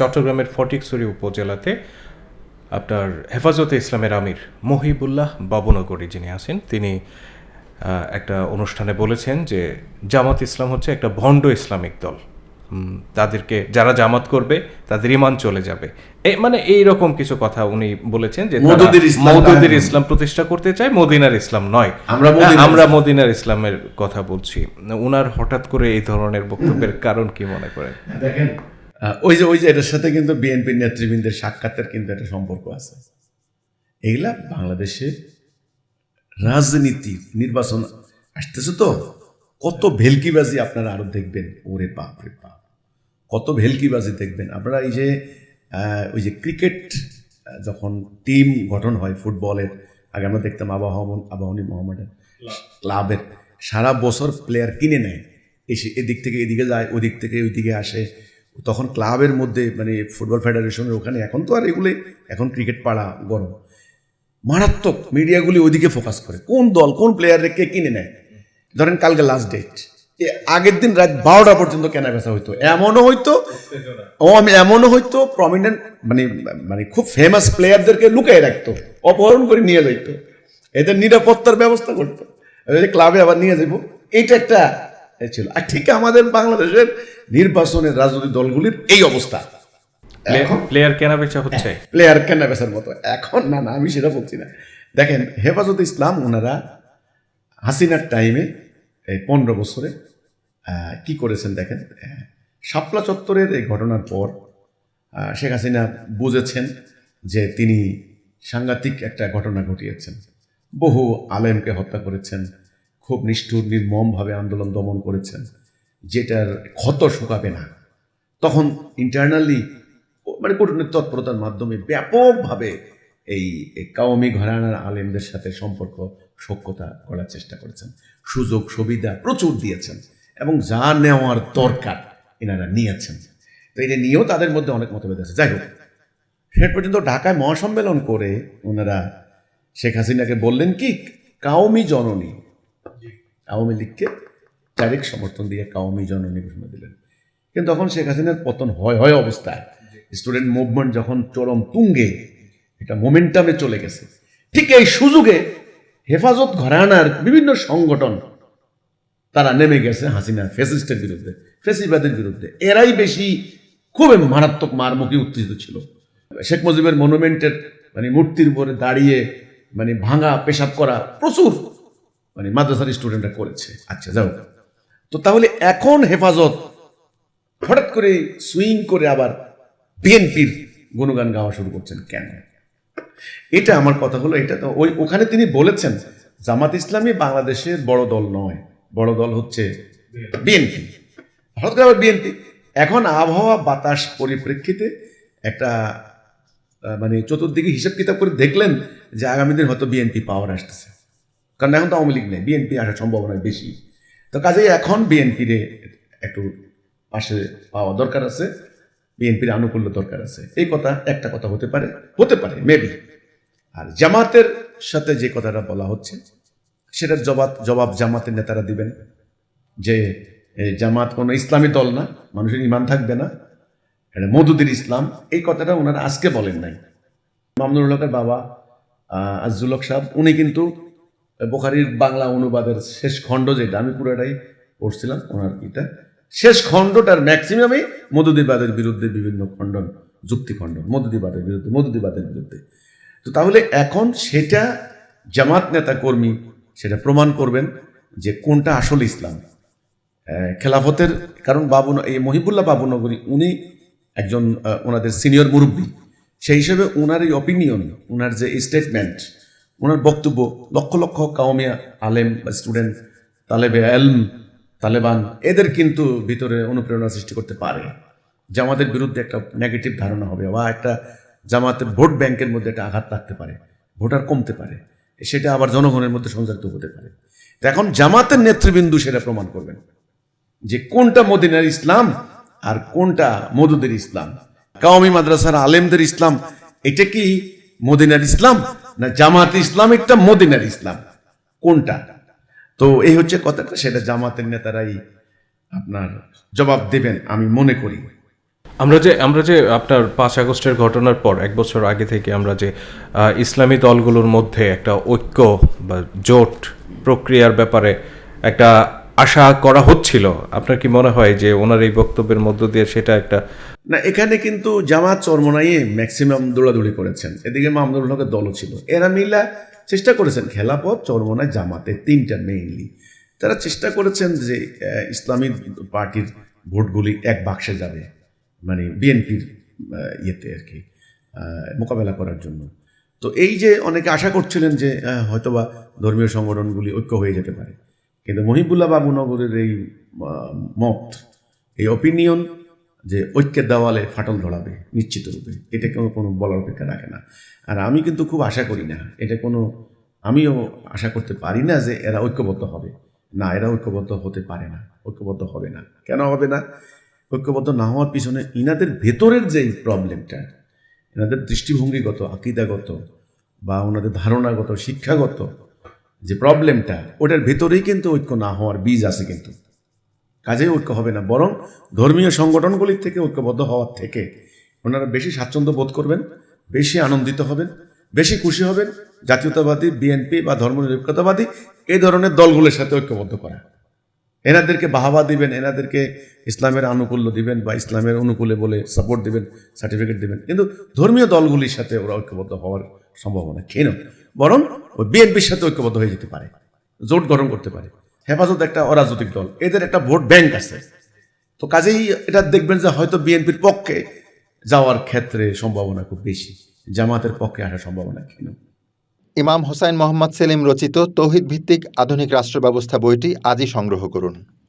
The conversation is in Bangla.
চট্টগ্রামের ফটিকছড়ি উপজেলাতে আপনার হেফাজতে ইসলামের আমির মহিবুল্লাহ বাবুনগরী যিনি আছেন তিনি একটা অনুষ্ঠানে বলেছেন যে জামাত ইসলাম হচ্ছে একটা ভণ্ড ইসলামিক দল। তাদেরকে যারা জামাত করবে তাদের ইমান চলে যাবে। মানে এই রকম কিছু কথা উনি বলেছেন যে তারা মওদুদের ইসলাম প্রতিষ্ঠা করতে চায় মদিনার ইসলাম নয়। আমরা মদিনার হ্যাঁ, আমরা মদিনার ইসলামের কথা বলছি। উনার হঠাৎ করে এই ধরনের বক্তব্যের কারণ কি মনে করেন? দেখেন ওই যে ওই যে এটার সাথে কিন্তু বিএনপির নেতৃবৃন্দের সাক্ষাতের কিন্তু একটা সম্পর্ক আছে। এগুলা বাংলাদেশের রাজনীতি, নির্বাচন আসতেছে তো, কত ভেলকিবাজি আপনারা আরও দেখবেন, ওরে বাপ রে বাপ। কত ভেলকিবাজি দেখবেন। আপনারা এই যে ওই যে ক্রিকেট যখন টিম গঠন হয় ফুটবলের, আগে আমরা দেখতাম আবাহমন আবাহনী মোহাম্মদের ক্লাবের, সারা বছর প্লেয়ার কিনে নেয়। এসে এদিক থেকে এদিকে যায়, ওদিক থেকে ওইদিকে আসে। তখন ক্লাবের মধ্যে মানে ফুটবল ফেডারেশনের ওখানে, এখন তো আর এগুলি, এখন ক্রিকেট পাড়া গরম। মারাত্মক মিডিয়াগুলি ওইদিকে ফোকাস করে। কোন দল, কোন প্লেয়ার কে কিনে নেয়? ধরেন কালকে লাস্ট ডেট আগের দিন রাত বারোটা পর্যন্ত কেনা বেচা হইতো। এমনও হইতো, ও আমি এমনও হইতো প্রমিনেন্ট মানে মানে খুব ফেমাস প্লেয়ারদেরকে লুকিয়ে রাখতো, অপহরণ করে নিয়ে যাইতো। এদের নিরাপত্তার ব্যবস্থা করতো। ক্লাবে আবার নিয়ে যাব এইটা একটা ছিল আর ঠিক আমাদের বাংলাদেশের নির্বাচনের রাজনৈতিক দলগুলির এই অবস্থা। এখন প্লেয়ার কেনা বেচা হচ্ছে? প্লেয়ার কেনা বেচার মতো। এখন না না আমি সেটা বলছি না। দেখেন হেফাজত ইসলাম ওনারা হাসিনার টাইমে এই পনেরো বছরে কি করেছেন দেখেন? শাপলা চত্বরের এই ঘটনার পর শেখ হাসিনা বুঝেছেন যে তিনি সাংঘাতিক একটা ঘটনা ঘটিয়েছেন। বহু আলেমকে হত্যা করেছেন। খুব নিষ্ঠুর, নির্মমভাবে আন্দোলন দমন করেছেন। যেটার ক্ষত শুকাবে না। তখন ইন্টারনালি মানে কূটনৈতিক তৎপরতার মাধ্যমে ব্যাপকভাবে এই কাওমি ঘরানার আলেমদের সাথে সম্পর্ক, সখ্যতা করার চেষ্টা করেছেন। সুযোগ, সুবিধা প্রচুর দিয়েছেন এবং যা নেওয়ার দরকার এনারা নিয়েছেন। তো এটা নিয়েও তাদের মধ্যে অনেক মতভেদ আছে। যাই হোক, শেষ পর্যন্ত ঢাকায় মহাসম্মেলন করে ওনারা শেখ হাসিনাকে বললেন কি কাউমি জননী আওয়ামী লীগকে ডাইরেক্ট সমর্থন দিয়ে কাউমি জননী ঘোষণা দিলেন। কিন্তু তখন শেখ হাসিনার পতন হয় হয় অবস্থায়। স্টুডেন্ট মুভমেন্ট যখন চরম তুঙ্গে, এটা মোমেন্টামে চলে গেছে। ঠিক এই সুযোগে হেফাজত ঘরানার বিভিন্ন সংগঠন, তারা নেমে গেছে হাসিনা ফেসিস্টের বিরুদ্ধে ফেসিবাদের বিরুদ্ধে। এরাই বেশি খুব মারাত্মক মারমুখী উত্তেজিত ছিল। শেখ মুজিবের মনুমেন্টের মানে মূর্তির উপরে দাঁড়িয়ে মানে ভাঙা, পেশাব করা প্রচুর। মানে মাদ্রাসার স্টুডেন্টরা করেছে। আচ্ছা যাও। তো তাহলে এখন হেফাজত, হঠাৎ করে সুইং করে আবার বিএনপির গুণগান গাওয়া শুরু করছেন কেন? এটা আমার কথা হলো, এটা তো ওই, ওখানে তিনি বলেছেন, জামাত ইসলামী বাংলাদেশের বড় দল নয়, বড় দল হচ্ছে বিএনপি। হঠাৎ করে আবার বিএনপি। এখন আবহাওয়া বাতাস পরিপ্রেক্ষিতে একটা মানে চতুর্দিকে হিসাব কিতাব করে দেখলেন যে আগামী দিন হয়তো বিএনপি পাওয়ার আসতেছে। কারণ এখন তো আওয়ামী লীগ নেই, বিএনপি আসার সম্ভাবনা বেশি। তো কাজেই এখন বিএনপির একটু পাশে পাওয়া দরকার আছে, বিএনপির আনুকূল্য দরকার আছে। এই কথা, একটা কথা হতে পারে হতে পারে মেবি আর জামাতের সাথে যে কথাটা বলা হচ্ছে, সেটার জবাব জবাব জামাতের নেতারা দিবেন। যে জামাত কোনো ইসলামী দল না, মানুষের ইমান থাকবে না, এটা মধুদের ইসলাম, এই কথাটা ওনারা আজকে বলেন নাই। মামনুল হকের বাবা হক সাহেব, উনি কিন্তু বোখারির বাংলা অনুবাদের শেষ খণ্ড যেটা, আমি পুরোটাই পড়ছিলাম, ওনার এটা। শেষ খণ্ডটার ম্যাক্সিমামই মধুদিবাদের বিরুদ্ধে বিভিন্ন খণ্ডন যুক্তি খণ্ডন মধুদিবাদের বিরুদ্ধে মধুদিবাদের বিরুদ্ধে। তো তাহলে এখন সেটা জামাত নেতা কর্মী সেটা প্রমাণ করবেন যে কোনটা আসল ইসলাম। খেলাফতের, কারণ বাবু, এই মহিবুল্লাহ বাবুনগরী উনি একজন ওনাদের সিনিয়র মুরব্বী। সেই হিসেবে ওনার এই অপিনিয়ন ওনার যে স্টেটমেন্ট ওনার বক্তব্য, লক্ষ লক্ষ কাউমিয়া আলেম বা স্টুডেন্ট তালেবে এলম, তালেবান, এদের কিন্তু ভিতরে অনুপ্রেরণা সৃষ্টি করতে পারে। জামাতের বিরুদ্ধে একটা নেগেটিভ ধারণা হবে বা একটা জামাতের ভোট ব্যাংকের মধ্যে একটা আঘাত লাগতে পারে, ভোটার কমতে পারে, সেটা আবার জনগণের মধ্যে সঞ্চারিত হতে পারে। তো এখন জামাতের নেতৃবৃন্দু সেটা প্রমাণ করবেন, যে কোনটা মদিনার ইসলাম আর কোনটা মধুদের ইসলাম। কাওমি মাদ্রাসার আলেমদের ইসলাম, এটা কি মদিনার ইসলাম না জামাত ইসলাম একটা মদিনার ইসলাম। কোনটা? তো এই হচ্ছে কথাটা, সেটা জামাতের নেতারাই আপনার জবাব দেবেন, আমি মনে করি। আমরা যে আমরা যে আপনার পাঁচ আগস্টের ঘটনার পর, এক বছর আগে থেকে আমরা যে ইসলামী দলগুলোর মধ্যে একটা ঐক্য বা জোট প্রক্রিয়ার ব্যাপারে একটা আশা করা হচ্ছিল। আপনার কি মনে হয় যে ওনার এই বক্তব্যের মধ্য দিয়ে সেটা একটা না, এখানে কিন্তু জামাত চরমনাইয়ে ম্যাক্সিমাম দৌড়াদৌড়ি করেছেন। এদিকে মাহমুদুল হকের দলও ছিল। এরা মিলা চেষ্টা করেছেন। খেলাপথ চরমনায় জামাতে তিনটা মেইনলি তারা চেষ্টা করেছেন যে ইসলামী পার্টির ভোটগুলি এক বাক্সে যাবে মানে বিএনপির ইয়েতে আর কি মোকাবেলা করার জন্য। তো এই যে অনেকে আশা করছিলেন যে হয়তোবা ধর্মীয় সংগঠনগুলি ঐক্য হয়ে যেতে পারে। কিন্তু মহিবুল্লাহ বাবুনগরের এই মত, এই অপিনিয়ন যে ঐক্যের দেওয়ালে ফাটল ধরাবে, নিশ্চিত রূপে, এটা কোনো কোনো বলার অপেক্ষা রাখে না। আর আমি কিন্তু খুব আশা করি না, এটা কোনো, আমিও আশা করতে পারি না যে এরা ঐক্যবদ্ধ হবে। না, এরা ঐক্যবদ্ধ হতে পারে না, ঐক্যবদ্ধ হবে না। কেন হবে না? ঐক্যবদ্ধ না হওয়ার পিছনে ইনাদের ভেতরের যে প্রবলেমটা এনাদের দৃষ্টিভঙ্গিগত, আকিদাগত বা ওনাদের ধারণাগত, শিক্ষাগত যে প্রবলেমটা ওটার ভেতরেই কিন্তু ঐক্য না হওয়ার বীজ আছে কিন্তু। কাজেই ঐক্য হবে না, বরং ধর্মীয় সংগঠনগুলির থেকে ঐক্যবদ্ধ হওয়ার থেকে ওনারা বেশি স্বাচ্ছন্দ্য বোধ করবেন, বেশি আনন্দিত হবেন, বেশি খুশি হবেন জাতীয়তাবাদী, বিএনপি বা ধর্মনিরপেক্ষতাবাদী এই ধরনের দলগুলোর সাথে ঐক্যবদ্ধ করা। এনাদেরকে বাহাবা দিবেন, এনাদেরকে ইসলামের আনুকূল্য দিবেন বা ইসলামের অনুকূলে বলে সাপোর্ট দিবেন সার্টিফিকেট দিবেন। কিন্তু ধর্মীয় দলগুলির সাথে ওরা ঐক্যবদ্ধ হওয়ার সম্ভাবনা কেন বরং ওই বিএনপির সাথে ঐক্যবদ্ধ হয়ে যেতে পারে, জোট গঠন করতে পারে, হেফাজত একটা অরাজনৈতিক দল, এদের একটা ভোট ব্যাংক আছে। তো কাজেই এটা দেখবেন যে হয়তো বিএনপির পক্ষে যাওয়ার ক্ষেত্রে সম্ভাবনা খুব বেশি, জামাতের পক্ষে আসার সম্ভাবনা কেন ইমাম হোসাইন মোহাম্মদ সেলিম রচিত তৌহিদ ভিত্তিক আধুনিক রাষ্ট্র ব্যবস্থা বইটি আজই সংগ্রহ করুন।